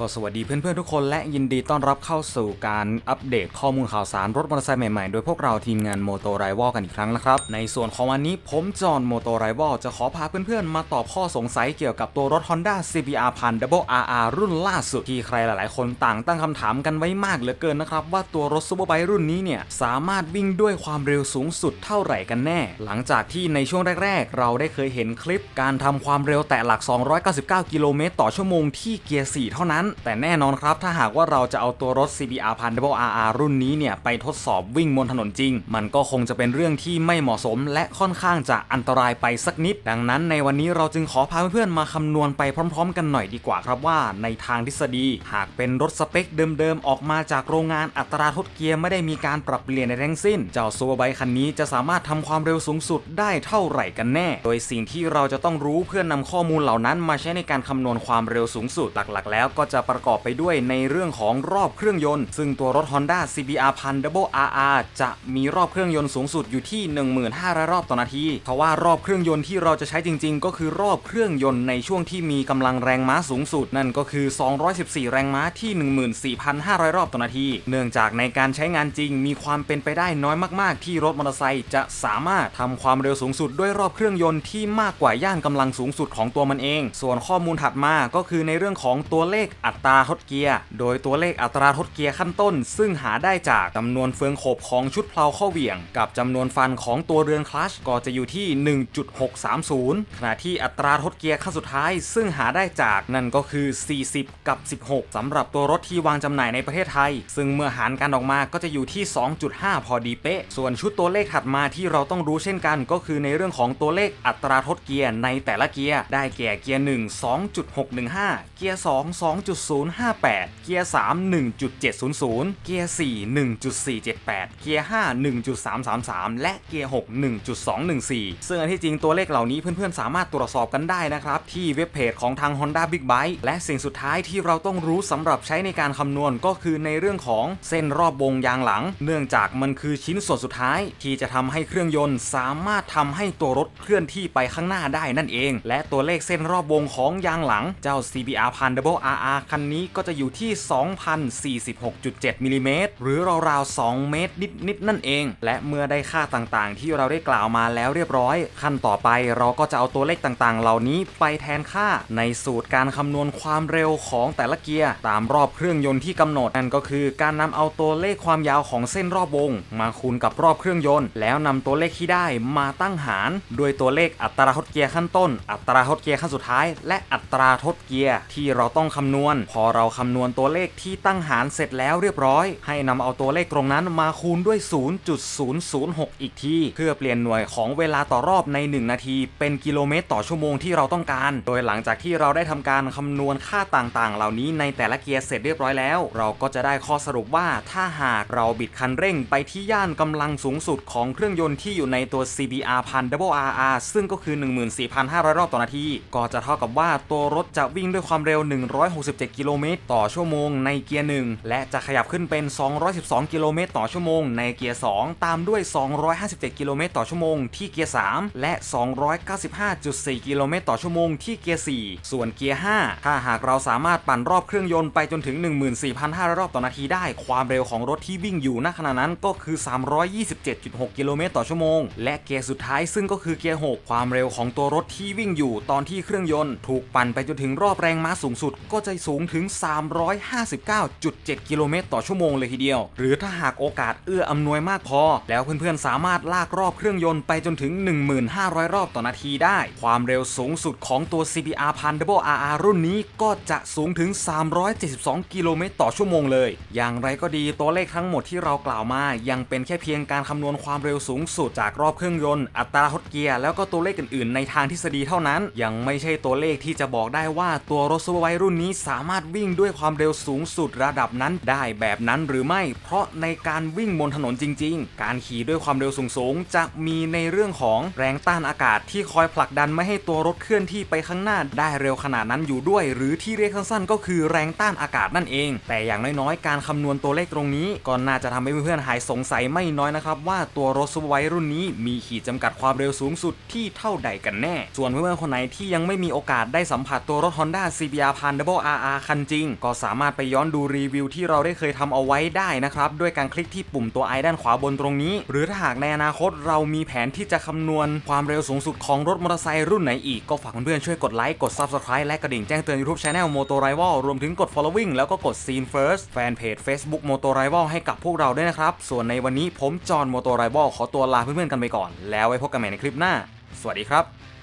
ก็สวัสดีเพื่อนๆทุกคนและยินดีต้อนรับเข้าสู่การอัปเดตข้อมูลข่าวสารรถมอเตอร์ไซค์ใหม่ๆ โดยพวกเราทีมงานโมโตไรวอลกันอีกครั้งนะครับ ในส่วนของวันนี้ผมจอห์นโมโตไรวอลจะขอพาเพื่อนๆ มาตอบข้อสงสัยเกี่ยวกับตัวรถ Honda CBR พัน Double RR รุ่นล่าสุด ที่ใครหลายๆ คนต่างตั้งคำถามกันไว้มากเหลือเกินนะครับ ว่าตัวรถซูเปอร์ไบค์รุ่นนี้เนี่ยสามารถวิ่งด้วยความเร็วสูงสุดเท่าไหร่กันแน่ หลังจากที่ในช่วงแรก ๆ เราได้เคยเห็นคลิปการทำความเร็วแตะหลัก 299 กิโลเมตรต่อชั่วโมงที่เกียร์4เท่านั้นแต่แน่นอนครับถ้าหากว่าเราจะเอาตัวรถ CBR พัน RR รุ่นนี้เนี่ยไปทดสอบวิ่งบนถนนจริง มันก็คงจะเป็นเรื่องที่ไม่เหมาะสม และค่อนข้างจะอันตรายไปสักนิด ดังนั้นในวันนี้เราจึงขอพาเพื่อนๆมาคำนวณไปพร้อม ๆ กันหน่อยดีกว่าครับว่า ในทางทฤษฎี หากเป็นรถสเปคเดิมๆออกมาจากโรงงานอัตราทดเกียร์ไม่ได้มีการปรับเปลี่ยนในทั้งสิ้น เจ้าซูเปอร์ไบค์คันนี้จะสามารถทำความเร็วสูงสุดได้เท่าไหร่กันแน่ โดยสิ่งที่เราจะต้องรู้เพื่อนนำข้อมูลเหล่านั้นมาใช้ในการคำนวณความเร็วสูงสุดหลักๆ แล้วก็จะประกอบไปด้วยในเรื่องของรอบเครื่องยนต์ ซึ่งตัวรถ Honda CBR พัน Double RR จะมีรอบเครื่องยนต์สูงสุดอยู่ที่ 15,000 รอบต่อนาทีทว่ารอบเครื่องยนต์ที่เราจะใช้จริง ๆ ก็คือรอบเครื่องยนต์ในช่วงที่มีกำลังแรงม้าสูงสุด นั่นก็คือ 214 แรงม้าที่ 14,500 รอบต่อนาที เนื่องจากในการใช้งานจริง มีความเป็นไปได้น้อยมาก ๆ ที่รถมอเตอร์ไซค์จะสามารถทำความเร็วสูงสุดด้วยรอบเครื่องยนต์ที่มากกว่าย่านกำลังสูงสุดของตัวมันเอง ส่วนข้อมูลถัดมาก็คือในเรื่องของตัวเลขอัตราทดเกียร์ โดยตัวเลขอัตราทดเกียร์ขั้นต้น ซึ่งหาได้จากจำนวนเฟืองโขบของชุดเพลาข้อเหวี่ยง กับจำนวนฟันของตัวเรือนคลัชก็จะอยู่ที่ 1.630 ขณะที่อัตราทดเกียร์ขั้นสุดท้าย ซึ่งหาได้จากนั่นก็คือ 40 กับ 16สำหรับตัวรถที่วางจำหน่ายในประเทศไทย ซึ่งเมื่อหารกันออกมาก็จะอยู่ที่ 2.5 พอดีเป๊ะ ส่วนชุดตัวเลขถัดมาที่เราต้องรู้เช่นกัน ก็คือในเรื่องของตัวเลขอัตราทดเกียร์ในแต่ละเกียร์ได้แก่เกียร์1 2.615 เกียร์2 2 2.058 เกียร์ 3 1.700 เกียร์ 4 1.478 เกียร์ 5 1.333 และเกียร์ 6 1.214 ซึ่งอันที่จริงตัวเลขเหล่านี้เพื่อนๆ สามารถตรวจสอบกันได้นะครับ ที่เว็บเพจของทาง Honda Big Bike และสิ่งสุดท้ายที่เราต้องรู้สำหรับใช้ในการคำนวณก็คือในเรื่องของเส้นรอบวงยางหลัง เนื่องจากมันคือชิ้นส่วนสุดท้าย ที่จะทำให้เครื่องยนต์สามารถทำให้ตัวรถเคลื่อนที่ไปข้างหน้าได้นั่นเอง และตัวเลขเส้นรอบวงของยางหลังเจ้า CBR พัน Double RR คันนี้ก็จะอยู่ที่ 2,046.7มิลลิเมตรหรือราวๆ 2 เมตรนิดๆ นั่นเอง และเมื่อได้ค่าต่างๆ ที่เราได้กล่าวมาแล้วเรียบร้อย ขั้นต่อไปเราก็จะเอาตัวเลขต่างๆ เหล่านี้ไปแทนค่าในสูตรการคำนวณความเร็วของแต่ละเกียร์ตามรอบเครื่องยนต์ที่กำหนดนั่นก็คือการนำเอาตัวเลขความยาวของเส้นรอบวง มาคูณกับรอบเครื่องยนต์ แล้วนำตัวเลขที่ได้มาตั้งหารด้วยตัวเลขอัตราทดเกียร์ขั้นต้น อัตราทดเกียร์ขั้นสุดท้าย และอัตราทดเกียร์ที่เราต้องคำนวณพอเราคำนวณตัวเลขที่ตั้งหารเสร็จแล้วเรียบร้อย ให้นำเอาตัวเลขตรงนั้นมาคูณด้วย 0.006 อีกที เพื่อเปลี่ยนหน่วยของเวลาต่อรอบใน 1 นาที เป็นกิโลเมตรต่อชั่วโมงที่เราต้องการ โดยหลังจากที่เราได้ทำการคำนวณค่าต่างๆ เหล่านี้ในแต่ละเกียร์เสร็จเรียบร้อยแล้ว เราก็จะได้ข้อสรุปว่าถ้าหากเราบิดคันเร่งไปที่ย่านกำลังสูงสุดของเครื่องยนต์ที่อยู่ในตัว CBR พัน Double RR ซึ่งก็คือ 14,500 รอบต่อนาที ก็จะเท่ากับว่าตัวรถจะวิ่งด้วยความเร็ว 1 6 167กิโลเมตรต่อชั่วโมงในเกียร์ 1 และจะขยับขึ้นเป็น 212 กิโลเมตรต่อชั่วโมงในเกียร์ 2 ตามด้วย 257 กิโลเมตรต่อชั่วโมงที่เกียร์ 3 และ 295.4 กิโลเมตรต่อชั่วโมงที่เกียร์ 4 ส่วนเกียร์ 5 ถ้าหากเราสามารถปั่นรอบเครื่องยนต์ไปจนถึง 14,500 รอบต่อนาทีได้ ความเร็วของรถที่วิ่งอยู่ณขณะนั้นก็คือ 327.6 กิโลเมตรต่อชั่วโมง และเกียร์สุดท้ายซึ่งก็คือเกียร์ 6 ความเร็วของตัวรถที่วิ่งอยู่ตอนที่เครื่องยนต์ ถูกปั่นไปจนถึงรอบแรงม้าสูงสุดก็จะสููงถึง 359.7 กิโลเมตรต่อชั่วโมงเลยทีเดียว หรือถ้าหากโอกาสเอื้ออำนวยมากพอ แล้วเพื่อนๆ สามารถลากรอบเครื่องยนต์ไปจนถึง 1500 รอบต่อนาทีได้ ความเร็วสูงสุดของตัว CBR พัน Double RR รุ่นนี้ก็จะสูงถึง 372 กิโลเมตรต่อชั่วโมงเลย อย่างไรก็ดีตัวเลขทั้งหมดที่เรากล่าวมา ยังเป็นแค่เพียงการคำนวณความเร็วสูงสุดจากรอบเครื่องยนต์ อัตราทดเกียร์ แล้วก็ตัวเลขอื่นๆ ในทางทฤษฎีเท่านั้น ยังไม่ใช่ตัวเลขที่จะบอกได้ว่าตัวรถซูเปอร์ไบรุ่นนี้สาามารถวิ่งด้วยความเร็วสูงสุดระดับนั้นได้แบบนั้นหรือไม่ เพราะในการวิ่งบนถนนจริง ๆ การขี่ด้วยความเร็วสูงๆจะมีในเรื่องของแรงต้านอากาศที่คอยผลักดันไม่ให้ตัวรถเคลื่อนที่ไปข้างหน้าได้เร็วขนาดนั้นอยู่ด้วย หรือที่เรียกสั้นๆก็คือแรงต้านอากาศนั่นเอง แต่อย่างน้อยๆ การคำนวณตัวเลขตรงนี้ก็น่าจะทำให้เพื่อนๆหายสงสัยไม่น้อยนะครับว่าตัวรถซูเปอร์ไบค์รุ่นนี้มีขีดจำกัดความเร็วสูงสุดที่เท่าใดกันแน่ ส่วนเพื่อนๆคนไหนที่ยังไม่มีโอกาสได้สัมผัสตัวรถ Honda CBR พัน Double RR าคันจริง ก็สามารถไปย้อนดูรีวิวที่เราได้เคยทำเอาไว้ได้นะครับ ด้วยการคลิกที่ปุ่มตัวไอด้านขวาบนตรงนี้ หรือถ้าหากในอนาคตเรามีแผนที่จะคำนวณความเร็วสูงสุดของรถมอเตอร์ไซค์รุ่นไหนอีก ก็ฝากเพื่อนๆช่วยกดไลค์ กด Subscribe และกระดิ่งแจ้งเตือน YouTube Channel Moto Rival รวมถึงกด following แล้วก็กด Scene First แฟนเพจ Facebook Moto Rival ให้กับพวกเราด้วยนะครับส่วนในวันนี้ผมจอห์น Moto Rival ขอตัวลาเพื่อนๆกันไปก่อน แล้วไว้พบกันใหม่ในคลิปหน้า สวัสดีครับ